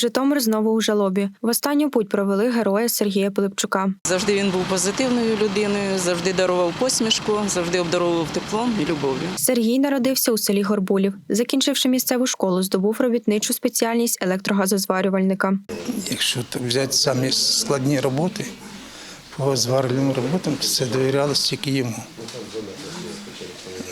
Житомир знову у жалобі. В останню путь провели героя Сергія Пилипчука. Завжди він був позитивною людиною, завжди дарував посмішку, завжди обдаровував теплом і любов'ю. Сергій народився у селі Горбулів. Закінчивши місцеву школу, здобув робітничу спеціальність електрогазозварювальника. Якщо взяти самі складні роботи по зварювальним роботам, то це довірялось тільки йому.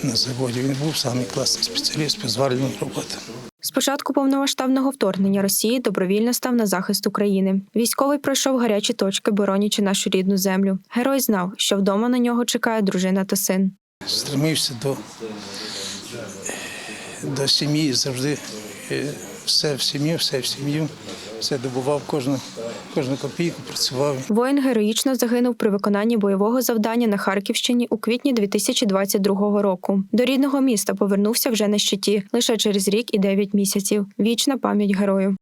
На заводі він був самий класний спеціаліст по зварювальним роботам. З початку повномасштабного вторгнення Росії добровільно став на захист України. Військовий пройшов гарячі точки, боронячи нашу рідну землю. Герой знав, що вдома на нього чекає дружина та син. Стремився до, до сім'ї завжди. Все в сім'ю, все в сім'ю, все добував кожну, кожну копійку, працював. Воїн героїчно загинув при виконанні бойового завдання на Харківщині у квітні 2022 року. До рідного міста повернувся вже на щиті лише через рік і 9 місяців. Вічна пам'ять герою.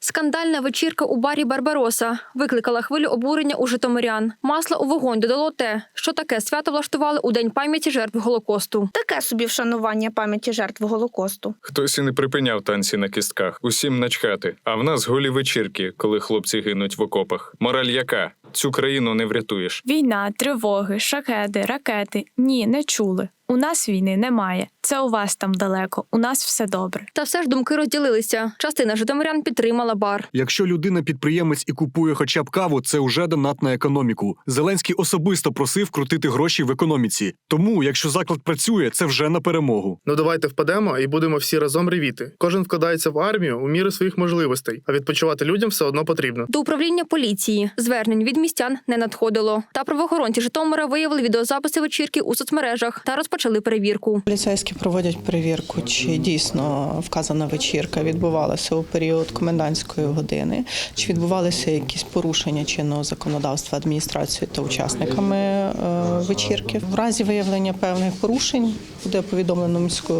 Скандальна вечірка у барі Барбароса викликала хвилю обурення у житомирян. Масла у вогонь додало те, що таке свято влаштували у день пам'яті жертв голокосту. Таке собі вшанування пам'яті жертв Голокосту. Хтось і не припиняв танці на кістках, усім начхати. А в нас голі вечірки, коли хлопці гинуть в окопах. Мораль яка? Цю країну не врятуєш. Війна, тривоги, шахеди, ракети. Ні, не чули. У нас війни немає. Це у вас там далеко. У нас все добре. Та все ж думки розділилися. Частина житомирян підтримала бар. Якщо людина підприємець і купує хоча б каву, це вже донат на економіку. Зеленський особисто просив крутити гроші в економіці. Тому, якщо заклад працює, це вже на перемогу. Ну давайте впадемо і будемо всі разом ревіти. Кожен вкладається в армію у міру своїх можливостей, а відпочивати людям все одно потрібно. До управління поліції звернень від містян не надходило. Та правоохоронці Житомира виявили відеозаписи вечірки у соцмережах та розпочали перевірку. Поліцейські проводять перевірку, чи дійсно вказана вечірка відбувалася у період комендантської години, чи відбувалися якісь порушення чинного законодавства адміністрацією та учасниками е, вечірки. В разі виявлення певних порушень буде повідомлено міську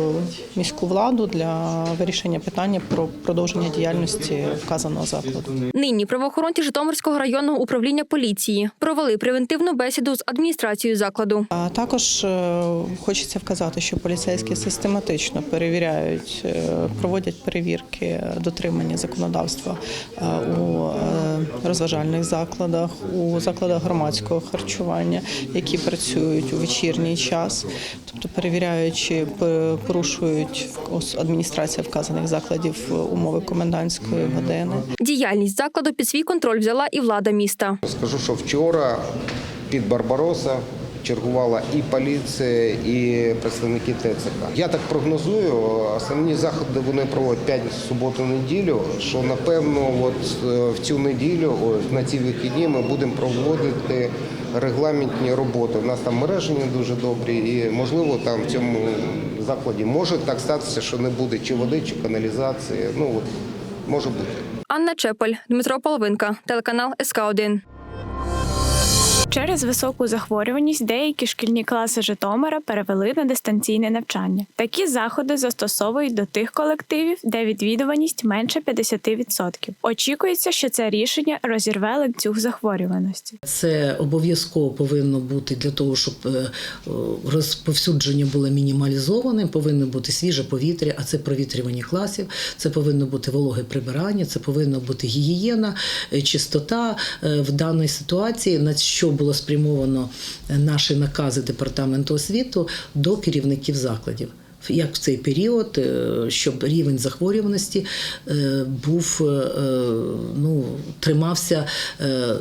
міську владу для вирішення питання про продовження діяльності вказаного закладу. Нині правоохоронці Житомирського районного управління поліції провели превентивну бесіду з адміністрацією закладу. А також е, хочеться вказати, що поліцейські систематично перевіряють, е, проводять перевірки дотримання законодавства е, у е, розважальних закладах, у закладах громадського харчування, які працюють у вечірній час, тобто перевіряють, чи п- порушують адміністрація вказаних закладів умови комендантської години. Діяльність закладу під свій контроль взяла і влада міста. Скажу, що вчора під Барбароса чергувала і поліція, і представники ТЦК. Я так прогнозую, основні заходи вони проводять 5 суботу неділю. Що напевно, от е, в цю неділю, на ці вихідні, ми будемо проводити регламентні роботи. У нас там мережі дуже добрі, і можливо там в цьому закладі може так статися, що не буде чи води, чи каналізації. Ну от може бути. Анна Чепель, Дмитро Половинка, телеканал СК 1 Через високу захворюваність деякі шкільні класи Житомира перевели на дистанційне навчання. Такі заходи застосовують до тих колективів, де відвідуваність менше 50%. Очікується, що це рішення розірве ланцюг захворюваності. Це обов'язково повинно бути для того, щоб е, розповсюдження було мінімалізоване, повинно бути свіже повітря, а це провітрювання класів, це повинно бути вологе прибирання, це повинна бути гігієна, е, чистота Е, в даній ситуації, на що було спрямовано е, наші накази департаменту освіту до керівників закладів. Як в цей період, е, щоб рівень захворюваності е, був е, ну, тримався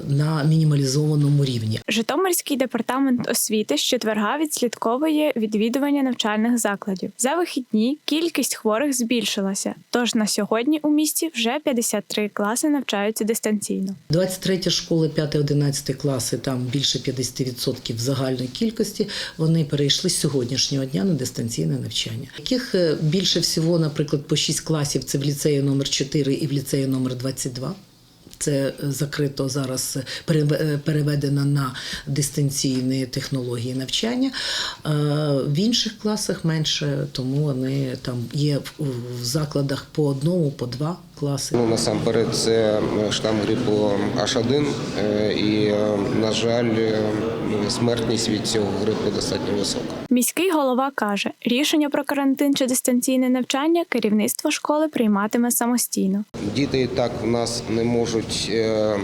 на мінімалізованому рівні. Житомирський департамент освіти з четверга відслідковує відвідування навчальних закладів. За вихідні кількість хворих збільшилася. Тож на сьогодні у місті вже 53 класи навчаються дистанційно. 23 школи, 5-11 класи, там більше 50% загальної кількості, вони перейшли з сьогоднішнього дня на дистанційне навчання. Яких е, більше всього, наприклад, по 6 класів це в ліцеї номер 4 і в ліцеї номер 22. Це е, закрито зараз е, переведено на дистанційні технології навчання. В інших класах менше, тому вони там є в- закладах по одному, по два класи. Ну насамперед це штам грипу H1, е, і, на жаль, смертність від цього грипу достатньо висока. Міський голова каже, рішення про карантин чи дистанційне навчання керівництво школи прийматиме самостійно. Діти і так в нас не можуть е,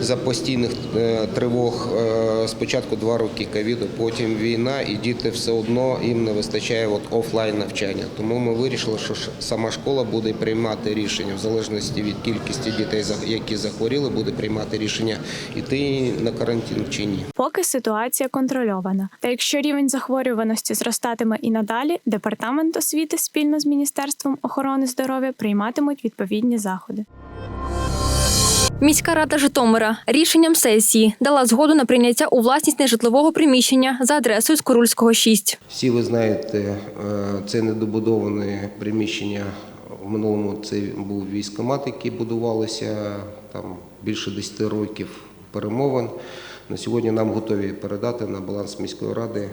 за постійних е, тривог е, спочатку два роки ковіду, потім війна, і діти все одно їм не вистачає от офлайн навчання. Тому ми вирішили, що сама школа буде приймати рішення в залежності від кількості дітей, які захворіли, буде приймати рішення йти на карантин чи ні. Поки ситуація контрольована. Та якщо рівень захворюваності зростатиме і надалі, департамент освіти спільно з міністерством охорони здоров'я прийматимуть відповідні заходи. Міська рада Житомира рішенням сесії дала згоду на прийняття у власність нежитлового приміщення за адресою Скорульського 6. Всі ви знаєте, е, це недобудоване приміщення. В минулому це був військомат, який будувалося там більше 10 років перемовин. На сьогодні нам готові передати на баланс міської ради. е,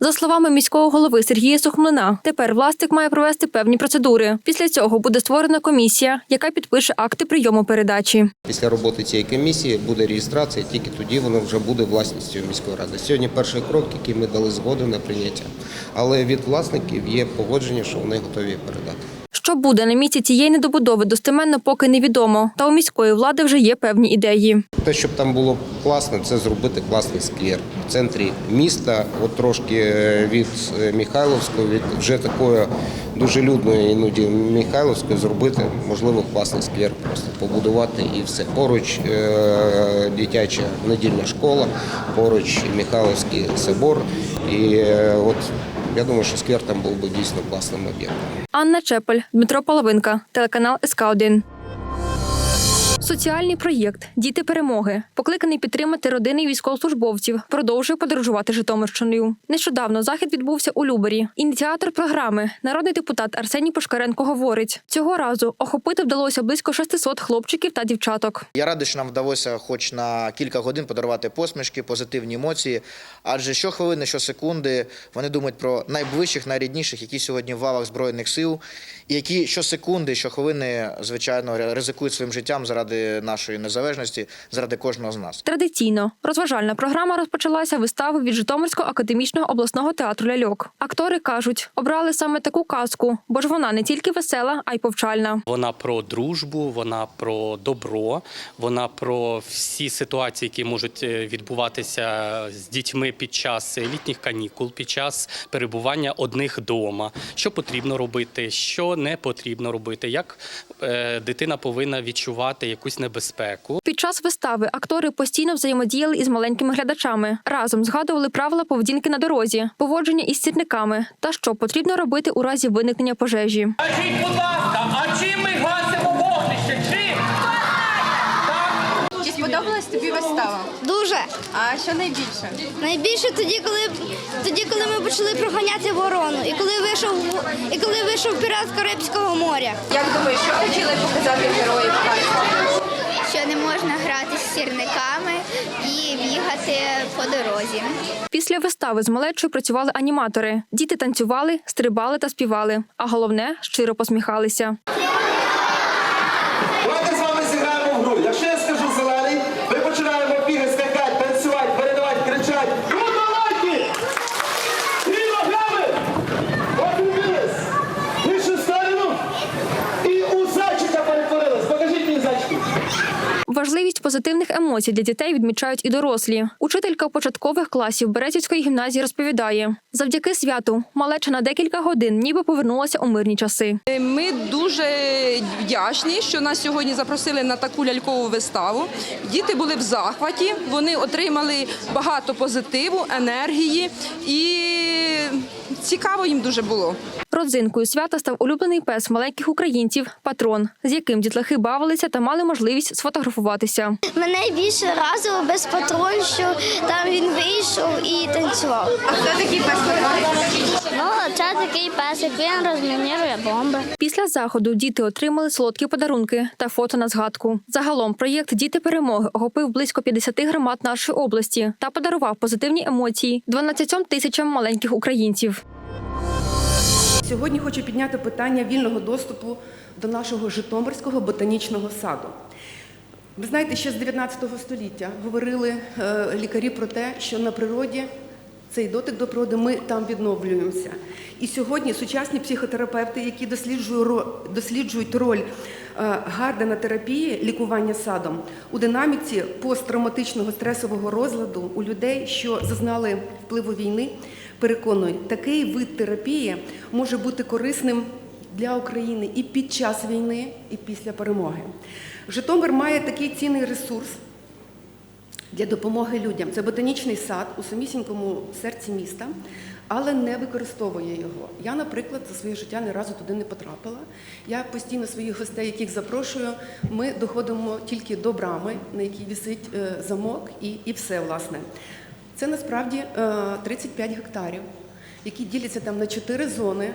За словами міського голови Сергія Сухмлина, тепер власник має провести певні процедури. Після цього буде створена комісія, яка підпише акти прийому передачі. Після роботи цієї комісії буде реєстрація, тільки тоді воно вже буде власністю міської ради. Сьогодні перший крок, який ми дали згоду на прийняття. Але від власників є погодження, що вони готові передати. Що буде на місці цієї недобудови, достеменно поки невідомо. Та у міської влади вже є певні ідеї. Те, щоб там було класно, це зробити класний сквер в центрі міста, от трошки е, від е, Михайловської, від вже такої дуже людної іноді Михайловської зробити, можливо, класний сквер, просто побудувати і все. Поруч е, дитяча недільна школа, поруч Михайловський собор. І от я думаю, що сквер там був би дійсно класним об'єктом. Анна Чепель, Дмитро Половинка, телеканал СК 1 Соціальний проєкт Діти перемоги покликаний підтримати родини військовослужбовців. Продовжує подорожувати Житомирщиною. Нещодавно захід відбувся у Любері. Ініціатор програми, народний депутат Арсеній Пушкаренко говорить: цього разу охопити вдалося близько 600 хлопчиків та дівчаток. Я радий, що нам вдалося хоч на кілька годин подарувати посмішки, позитивні емоції. Адже щохвилини, щосекунди вони думають про найближчих, найрідніших, які сьогодні в лавах збройних сил, які щосекунди, щохвилини, звичайно, ризикують своїм життям заради нашої незалежності, заради кожного з нас. Традиційно розважальна програма розпочалася вистави від Житомирського академічного обласного театру ляльок. Актори кажуть, обрали саме таку казку, бо ж вона не тільки весела, а й повчальна. Вона про дружбу, вона про добро, вона про всі ситуації, які можуть е, відбуватися з дітьми під час літніх канікул, під час перебування одних вдома. Що потрібно робити, що не потрібно робити, як е, дитина повинна відчувати якусь небезпеку. Під час вистави актори постійно взаємодіяли із маленькими глядачами. Разом згадували правила поведінки на дорозі, поводження із сірниками та що потрібно робити у разі виникнення пожежі. Скажіть, будь ласка, а чим ми гасимо вогнище? Чим? Чи сподобалась тобі вистава? Дуже. А що найбільше? Найбільше тоді, коли тоді, коли ми почали проганяти ворону, і коли вийшов і коли вийшов пірат Карибського моря. Як думаєш, що хотіли показати герої Палестини? Що не можна грати з сірниками і бігати по дорозі. Після вистави з малечою працювали аніматори. Діти танцювали, стрибали та співали. А головне щиро посміхалися. Емоцій для дітей відмічають і дорослі. Учителька початкових класів Березівської гімназії розповідає: завдяки святу малеча на декілька годин ніби повернулася у мирні часи. Ми дуже вдячні, що нас сьогодні запросили на таку лялькову виставу. Діти були в захваті, вони отримали багато позитиву, енергії і цікаво їм дуже було. Родзинкою свята став улюблений пес маленьких українців патрон, з яким дітлахи бавилися та мали можливість сфотографуватися. Мене більше разило без патрон, що там він вийшов і танцював. А хто такий пес це такий песик, він розмінірує бомби. Після заходу діти отримали солодкі подарунки та фото на згадку. Загалом проєкт Діти перемоги охопив близько 50 громад нашої області та подарував позитивні емоції 12 тисячам маленьких українців. Сьогодні хочу підняти питання вільного доступу до нашого Житомирського ботанічного саду. Ви знаєте, ще з 19 століття говорили е, лікарі про те, що на природі цей дотик до природи, ми там відновлюємося. І сьогодні сучасні психотерапевти, які досліджують ро- досліджують роль е, гардена терапії лікування садом у динаміці посттравматичного стресового розладу у людей, що зазнали впливу війни, переконують, такий вид терапії може бути корисним для України і під час війни, і після перемоги. Житомир має такий цінний ресурс для допомоги людям. Це ботанічний сад у самісінькому серці міста, але не використовує його. Я, наприклад, за своє життя ні разу туди не потрапила. Я постійно своїх гостей, яких запрошую, ми доходимо тільки до брами, на якій висить е, замок, і, і все, власне. Це насправді е, 35 гектарів, які діляться там на 4 зони.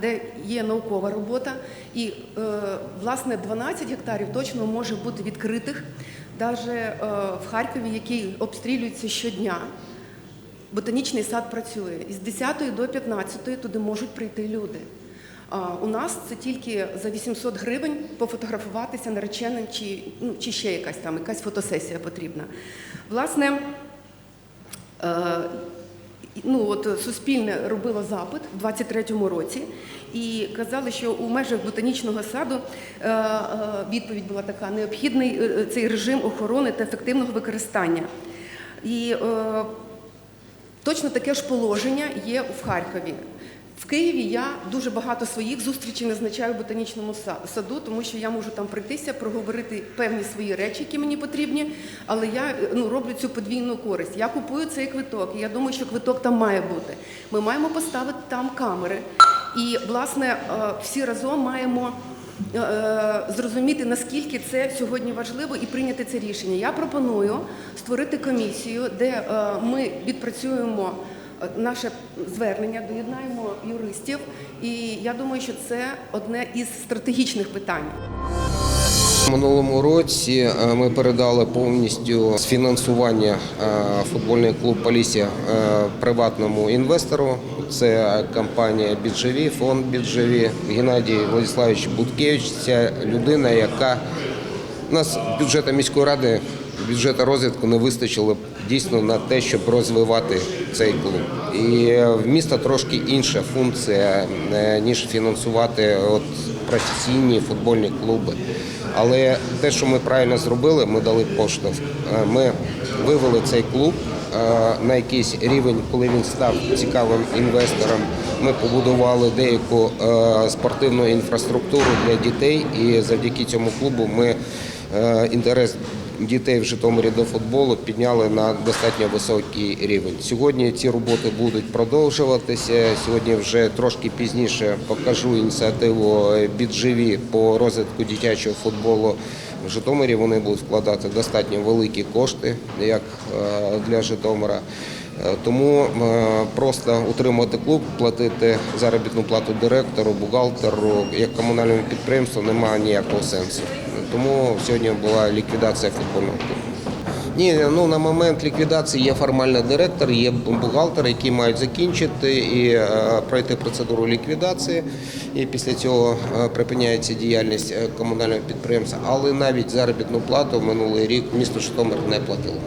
Де є наукова робота, і е, власне 12 гектарів точно може бути відкритих, навіть е, в Харкові, який обстрілюється щодня. Ботанічний сад працює із 10 до 15 туди можуть прийти люди. У нас це тільки за 800 гривень пофотографуватися нареченим чи, ну, чи ще якась там якась фотосесія потрібна. Власне, е, ну от Суспільне робило запит в 23-му році і казали, що у межах ботанічного саду е, е, відповідь була така: необхідний е, цей режим охорони та ефективного використання. І е, точно таке ж положення є в Харкові. В Києві я дуже багато своїх зустрічей назначаю в ботанічному саду, тому що я можу там прийтися, проговорити певні свої речі, які мені потрібні, але я е, ну, роблю цю подвійну користь. Я купую цей квиток, і я думаю, що квиток там має бути. Ми маємо поставити там камери. І, власне, е, всі разом маємо е, зрозуміти, наскільки це сьогодні важливо, і прийняти це рішення. Я пропоную створити комісію, де е, ми відпрацюємо е, наше звернення, доєднаємо юристів, і я думаю, що це одне із стратегічних питань. Минулому році е, ми передали повністю фінансування е, футбольний клуб Полісся е, приватному інвестору. Це компанія Біджеві, фонд Біджеві. Геннадій Владиславович Буткевич. Це людина, яка у нас бюджету міської ради, бюджету розвитку не вистачило дійсно на те, щоб розвивати цей клуб. І в міста трошки інша функція, е, ніж фінансувати от професійні футбольні клуби. Але те, що ми правильно зробили, ми дали поштовх. Е, Ми вивели цей клуб е, на якийсь рівень, коли він став цікавим інвестором. Ми побудували деяку е, спортивну інфраструктуру для дітей, і завдяки цьому клубу ми е, інтерес дітей в Житомирі до футболу підняли на достатньо високий рівень. Сьогодні ці роботи будуть продовжуватися. Сьогодні вже трошки пізніше покажу ініціативу «Бідживі» по розвитку дитячого футболу. В Житомирі вони будуть вкладати достатньо великі кошти, як е, для Житомира. Е, Тому е, просто утримувати клуб, платити заробітну плату директору, бухгалтеру, як комунальному підприємству немає ніякого сенсу. Тому сьогодні була ліквідація футбольного. Ні, ну на момент ліквідації є формальний директор, є бухгалтери, які мають закінчити і е, пройти процедуру ліквідації. І після цього е, припиняється діяльність е, комунального підприємства. Але навіть заробітну плату минулий рік місто Житомир не платило.